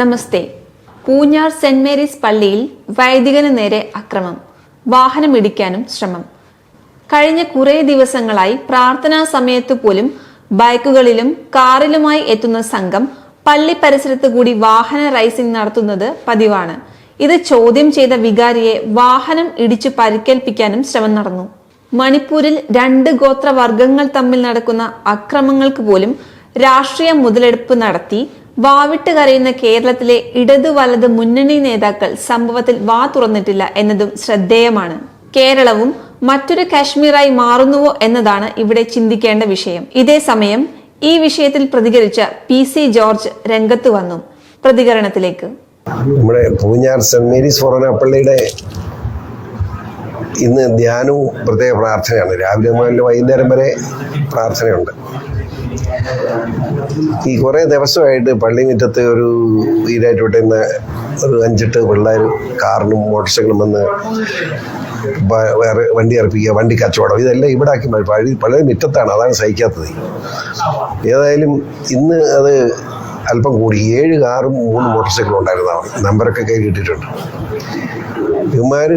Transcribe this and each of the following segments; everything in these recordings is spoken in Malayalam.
നമസ്തേ. പൂഞ്ഞാർ സെന്റ് മേരീസ് പള്ളിയിൽ വൈദികന് നേരെ അക്രമം. വാഹനമിടിക്കാനും ശ്രമം. കഴിഞ്ഞ കുറേ ദിവസങ്ങളായി പ്രാർത്ഥനാ സമയത്ത് പോലും ബൈക്കുകളിലും കാറിലുമായി എത്തുന്ന സംഘം പള്ളി പരിസരത്ത് കൂടി വാഹന റൈസിംഗ് നടത്തുന്നത് പതിവാണ്. ഇത് ചോദ്യം ചെയ്ത വികാരിയെ വാഹനം ഇടിച്ചു പരിക്കേൽപ്പിക്കാനും ശ്രമം നടന്നു. മണിപ്പൂരിൽ രണ്ട് ഗോത്രവർഗങ്ങൾ തമ്മിൽ നടക്കുന്ന അക്രമങ്ങൾക്ക് പോലും രാഷ്ട്രീയ മുതലെടുപ്പ് നടത്തി വാവിട്ട് കരയുന്ന കേരളത്തിലെ ഇടതു വലത് മുന്നണി നേതാക്കൾ സംഭവത്തിൽ വാ തുറന്നിട്ടില്ല എന്നതും ശ്രദ്ധേയമാണ്. കേരളവും മറ്റൊരു കാശ്മീരായി മാറുന്നുവോ എന്നതാണ് ഇവിടെ ചിന്തിക്കേണ്ട വിഷയം. ഇതേ സമയം ഈ വിഷയത്തിൽ പ്രതികരിച്ച പി സി ജോർജ് രംഗത്ത് വന്നു. പ്രതികരണത്തിലേക്ക്. നമ്മുടെ പൂഞ്ഞാർ സെന്റ് മേരീസ് ഫൊറോന പള്ളിയുടെ ഇന്ന് ധ്യാനവും പ്രത്യേക പ്രാർത്ഥനയാണ്. രാവിലെ മുതൽ വൈകുന്നേരം വരെ പ്രാർത്ഥനയുണ്ട്. ഈ കുറേ ദിവസമായിട്ട് പള്ളി മുറ്റത്ത് ഒരു വീടായിട്ട് വിട്ടുന്ന ഒരു അഞ്ചെട്ട് പിള്ളേർ കാറിനും മോട്ടോർ സൈക്കിളും വന്ന് വേറെ വണ്ടി ഇറപ്പിക്കുക വണ്ടി കച്ചവടം ഇതെല്ലാം ഇവിടെ ആക്കി. പള്ളി പള്ളി മുറ്റത്താണ് അതാണ് സഹിക്കാത്തത് ഏതായാലും ഇന്ന് അത് അല്പം കൂടി ഏഴ് കാറും മൂന്ന് മോട്ടോർ സൈക്കിളും ഉണ്ടായിരുന്നതാണ് നമ്പറൊക്കെ കയ്യിൽ കിട്ടിയിട്ടുണ്ട്. ഇവന്മാർ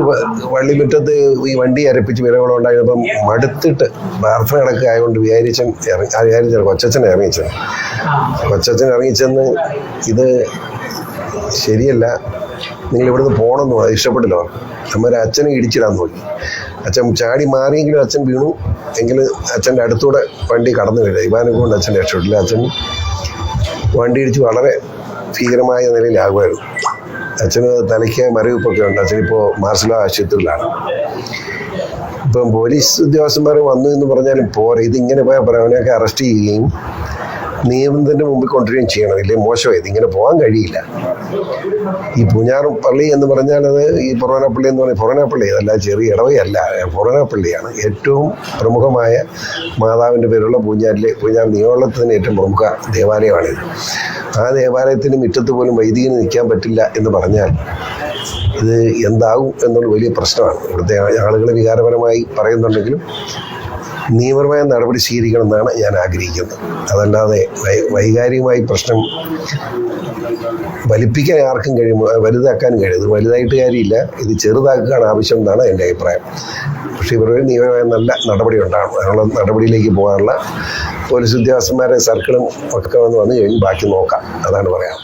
വള്ളിമുറ്റത്ത് ഈ വണ്ടി അരപ്പിച്ച് വിലകളും ഉണ്ടായിരുന്നപ്പം മടുത്തിട്ട് പ്രാർത്ഥന കിടക്കുക ആയതുകൊണ്ട് വിചാരിച്ചൻ ഇറങ്ങി ആ വിചാരിച്ച കൊച്ചച്ഛൻ ഇറങ്ങിച്ചത് കൊച്ചച്ഛൻ ഇറങ്ങിച്ചെന്ന് ഇത് ശരിയല്ല നിങ്ങൾ ഇവിടുന്ന് പോകണമെന്ന് പറഞ്ഞു. ഇഷ്ടപ്പെട്ടില്ല അമ്മ അച്ഛനെ ഇടിച്ചിടാൻ നോക്കി. അച്ഛൻ ചാടി മാറിയെങ്കിലും അച്ഛൻ വീണു. എങ്കിലും അച്ഛന്റെ അടുത്തൂടെ വണ്ടി കടന്നു വരിക ഇവാനെ കൊണ്ട് അച്ഛൻ രക്ഷപ്പെട്ടില്ല. അച്ഛൻ വണ്ടി ഇടിച്ച് വളരെ ഭീകരമായ നിലയിലാകുമായിരുന്നു അച്ഛന് തലയ്ക്ക് മരവിപ്പൊക്കെ ഉണ്ട്. അച്ഛനിപ്പോൾ മാർസല ആശുപത്രിയിലാണ്. ഇപ്പം പോലീസ് ഉദ്യോഗസ്ഥന്മാർ വന്നു എന്ന് പറഞ്ഞാലും പോരെ ഇതിങ്ങനെ പോയാൽ പറയാം അറസ്റ്റ് ചെയ്യുകയും നിയമത്തിന്റെ മുമ്പിൽ കൊണ്ടുവരികയും ചെയ്യണം. ഇല്ലേ മോശമായി ഇതിങ്ങനെ പോകാൻ കഴിയില്ല. ഈ പൂഞ്ഞാർ പള്ളി എന്ന് പറഞ്ഞാൽ അത് ഈ പൊറോനപ്പള്ളി എന്ന് പറഞ്ഞാൽ പൊറോനപ്പള്ളി അതല്ല ചെറിയ ഇടവയല്ല പൊറോനപ്പള്ളിയാണ്. ഏറ്റവും പ്രമുഖമായ മാതാവിന്റെ പേരുള്ള പൂഞ്ഞാറിലെ പൂഞ്ഞാർ നിയോളത്തിന് ഏറ്റവും പ്രമുഖ ദേവാലയമാണിത്. ആ ദേവാലയത്തിന് മുറ്റത്ത് പോലും വൈദികന് നിൽക്കാൻ പറ്റില്ല എന്ന് പറഞ്ഞാൽ ഇത് എന്താകും എന്നുള്ള വലിയ പ്രശ്നമാണ്. ഇവിടുത്തെ ആളുകൾ വികാരപരമായി പറയുന്നുണ്ടെങ്കിലും നിയമപരമായ നടപടി സ്വീകരിക്കണമെന്നാണ് ഞാൻ ആഗ്രഹിക്കുന്നത്. അതല്ലാതെ വൈകാരികമായി പ്രശ്നം വലിപ്പിക്കാൻ ആർക്കും കഴിയും വലുതാക്കാനും കഴിയും വലുതായിട്ട് കാര്യമില്ല. ഇത് ചെറുതാക്കുകയാണ് ആവശ്യം എന്നാണ് എന്റെ അഭിപ്രായം. പക്ഷേ ഇവരുടെ നിയമമായ നല്ല നടപടി ഉണ്ടാകണം അതിനുള്ള നടപടിയിലേക്ക് പോകാനുള്ള പോലീസ് ഉദ്യോഗസ്ഥന്മാരെ സർക്കിളും ഒക്കെ വന്ന് വന്നു കഴിഞ്ഞ് ബാക്കി നോക്കാം. അതാണ് പറയാം